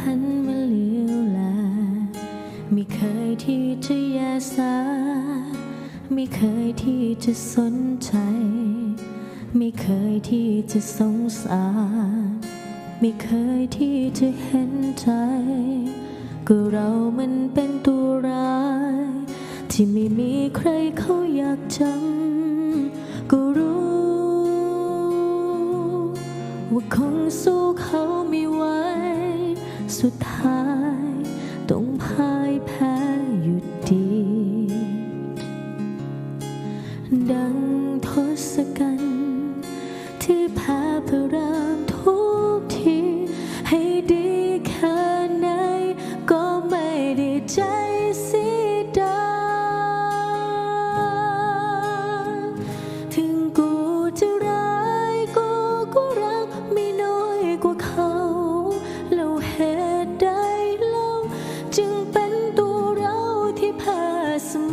หันมาเลี้ยวแลไม่เคยที่จะแยสา ไม่เคยที่จะสนใจ ไม่เคยที่จะสงสาร ไม่เคยที่จะเห็นใจ ก็เรามันเป็นตัวร้าย ที่ไม่มีใครเขาอยากจำก็รู้ ว่าคงสู้เขา สุดท้าย ต้องพ่ายแพ้อยู่ดี ดังทศกัณฐ์ที่แพ้พระรามทุกทีให้ดี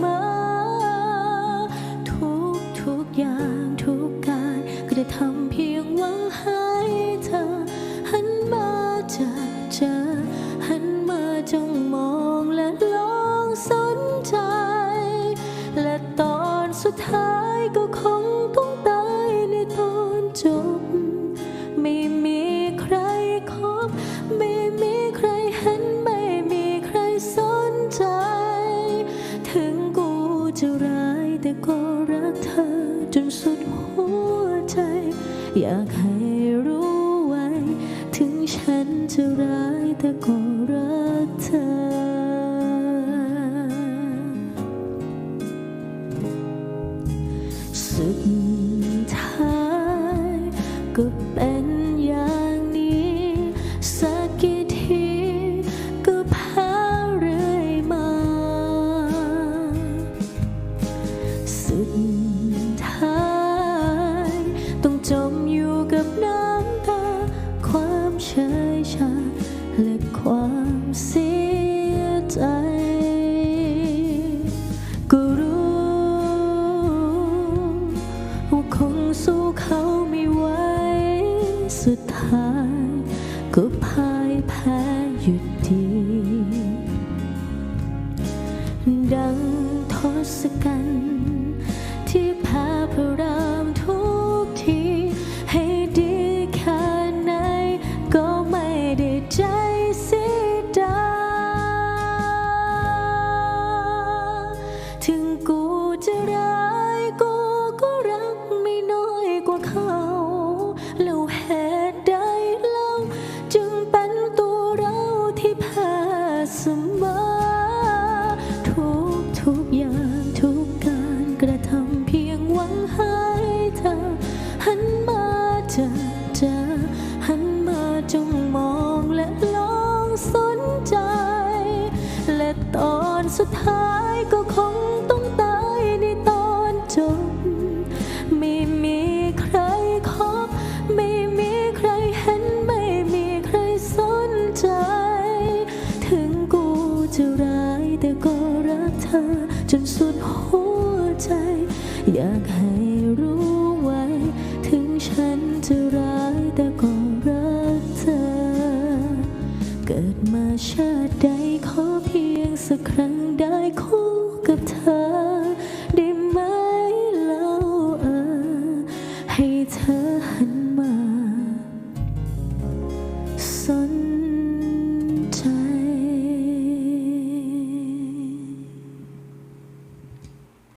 มอทุกทุกอย่างทุกการกระทำเพียงหวังให้เธอ หันมาเจอเจอ หันมาจ้องมองและลองสนใจ และตอนสุดท้ายก็คงต้องต อ ท้าย ก็พ่ายแพ้อยู่ดี ดังทศกัณฐ์ สมอทุกทุกอย่างทุกการกระทำเพียงหวังให้เธอ หันมาเจอเจอหันมาจ้องมองและลองสนใจ และตอนสุดท้ายก็คงต้อ แต่ก็รักเธอ จนสุดหัวใจ อยากให้รู้ไว้ ถึงฉันจะร้ายแต่ก็รักเธอ เกิดมาชาติใดขอเพียงสักครั้งได้คู่กับเธอ ได้ไหมเล่าเออ ให้เธอหันมาสน